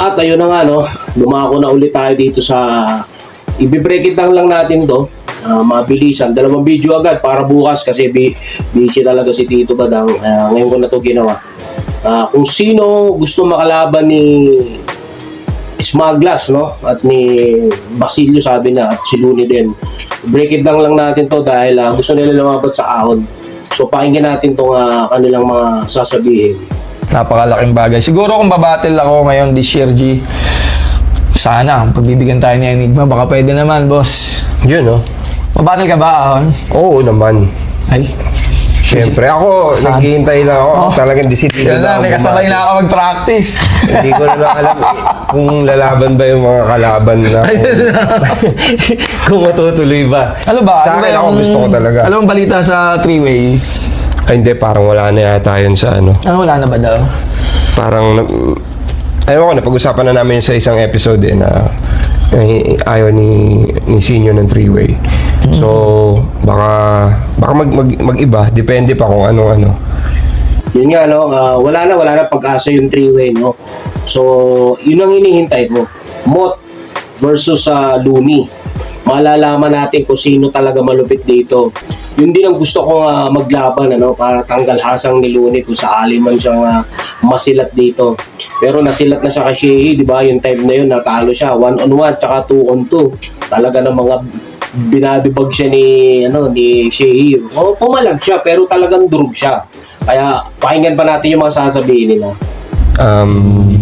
At ayun na nga no, dumako na ulit tayo dito sa Ibi-break it down lang natin to. Ah, mabilisan. Dalawang video agad para bukas kasi bi- busy talaga si Tito Badang. Ah, ngayon ko na to ginawa. Ah, kung sino gusto makalaban ni Smaglas, no? At ni Basilio sabi niya at si Luni din. Break it down lang natin to dahil ah, gusto nila lumaban sa ahon. So pakinggan natin tong ah, kanilang mga sasabihin. Napakalaking bagay. Siguro kung babattle ako ngayon this year, G, sana, pagbibigyan tayo ni Enigma, baka pwede naman, boss. Yun, no? Babattle ka ba, Ahon? Oo naman. Ay, Siyempre, ako, Saan? naghihintay lang ako. Oh. Talagang disiplina yun lang, may kasabay na ako mag-practice. Hindi ko na lang alam eh, kung lalaban ba yung mga kalaban na kung matutuloy ba. ano ba? Sa ano ba akin, ako yung- gusto ko talaga. Ano ang balita sa three-way? Ay, hindi, parang wala na yata yun sa ano. Ano, wala na ba daw? Parang, ayaw ko, napag-usapan na namin yun sa isang episode eh, na eh, ayaw ni, ni Sinyo ng three-way. So, baka, baka mag, mag, mag-iba. Depende pa kung ano-ano. Yun nga, no? ah, wala na, wala na pag-asa yung three-way, no? So, yun ang hinihintay ko. Mot versus sa Luni. Malalaman natin kung sino talaga malupit dito. Yun din ang gusto kong ah, maglaban, ano? Para tanggal hasang ni Luni kung sakali man siyang ah, masilat dito. Pero nasilat na siya kay Sheehy, di ba? Yung time na yun, natalo siya. One on one, tsaka two on two. Talaga ng mga binadibag siya ni ano ni Sheehy. O pumalag siya pero talagang durog siya. Kaya pakinggan pa natin yung mga sasabihin nila. um,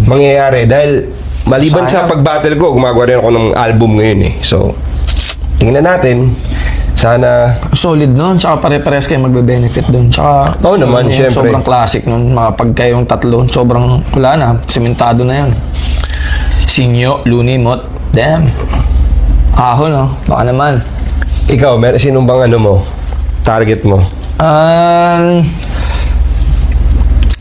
mangyayari dahil maliban sa pag-battle ko, gumagawa rin ako ng album ngayon eh. So, tingnan natin. Sana Solid nun, tsaka pare-pares kayo magbe-benefit dun. Tsaka, Oo naman, yun, syempre. Sobrang classic nun, makapag kayong tatlo, sobrang, wala na, sementado na yan. Sinyo, Luni, Mot, damn. Ahon, no? Baka naman. ikaw, mer sinong bang ano mo? Target mo? Um,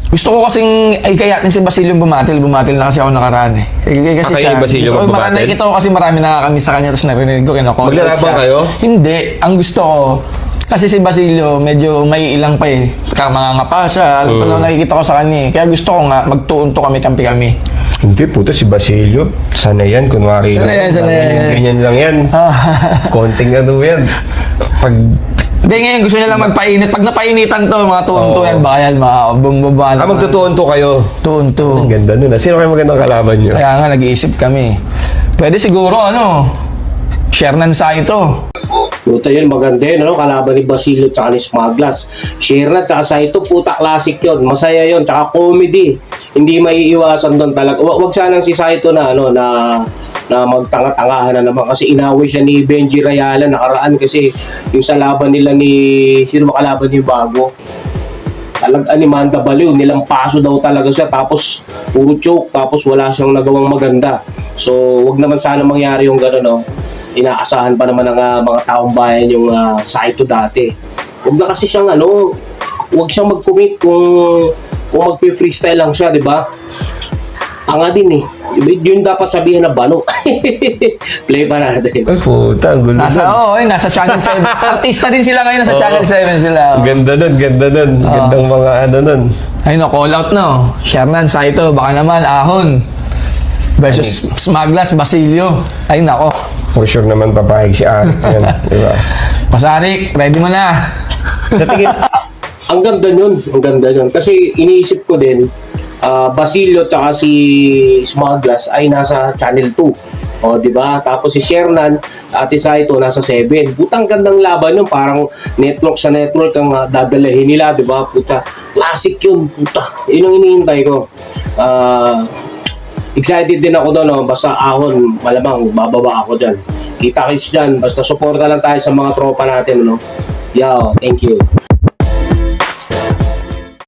gusto ko kasing ay kaya si Basilio bumatil, bumatil na kasi ako nakaraan eh. Eh, Kasi Ah, kayo siya, Basilio gusto ko, nakikita ko kasi marami nakakamiss sa kanya tapos narinig ko kinakot. Maglalaban kayo? Hindi, ang gusto ko kasi si Basilio medyo may ilang pa eh. Kaya mangangapa siya, alam pa Mm. lang nakikita ko sa kanya eh. Kaya gusto ko nga magtuunto kami kampi kami. Hindi, puto si Basilio. Sana yan, kunwari. Sana yan, sana yan. Ganyan lang yan. Konting ano yan. Pag Hindi ngayon gusto niya lang magpainit. Pag napainitan to, mga tuunto Oo. yan, baka yan, mga bumabala. ah, magtutuon to kayo. Tuunto. Ang ganda nun. ah. Sino kayo magandang kalaban nyo? Kaya nga, nag-iisip kami. Pwede siguro, ano, share ng Saito. Puta yun, maganda yun, ano? Kalaban ni Basilio tsaka ni Smaglas. Share na, tsaka Saito, puta classic yun. Masaya yun, tsaka comedy. Hindi maiiwasan doon talaga. Wa- Wag sanang si Saito na, ano, na na magtanga-tangahan na naman kasi inaway siya ni Benji Rayala nakaraan kasi yung sa laban nila ni sino makalaban niyo bago talagang ni Manda Baliw, nilang paso daw talaga siya tapos puro choke tapos wala siyang nagawang maganda. So, wag naman sana mangyari yung gano'n, no? Inaasahan pa naman ng ah, mga taong bayan yung uh, Saito dati. Wag na kasi siyang ano, wag siyang mag-commit kung kung magpi-freestyle lang siya, di ba? Tanga din eh. Yun dapat sabihin na bano. Play pa natin. Ay, puta. Ang gulo Nasa, oo, oh, nasa Channel 7. Artista din sila ngayon, nasa Oo. Channel 7 sila. Ang Ganda nun, ganda nun. Gandang mga ano nun. Ay no, call out no. Sherman, Saito, baka naman, Ahon. Versus Smaglas, Basilio. Ay nako. For sure naman papayag si Arik yan. di ba? Pasarik, ready mo na. Sa tingin, Ang ganda nun. Ang ganda nun. Kasi iniisip ko din, ah, Basilio at si Smaglas ay nasa Channel 2. O, di ba? Tapos si Shernan at si Saito nasa 7. Putang gandang laban yun. Parang network sa network ang ah, dadalahin nila, di ba? Puta, classic yun. Puta, yun ang inihintay ko. Ah, excited din ako doon. No? Basta ahon, malamang bababa ako dyan. Kita kits dyan. Basta suporta lang tayo sa mga tropa natin. No? Yo, thank you.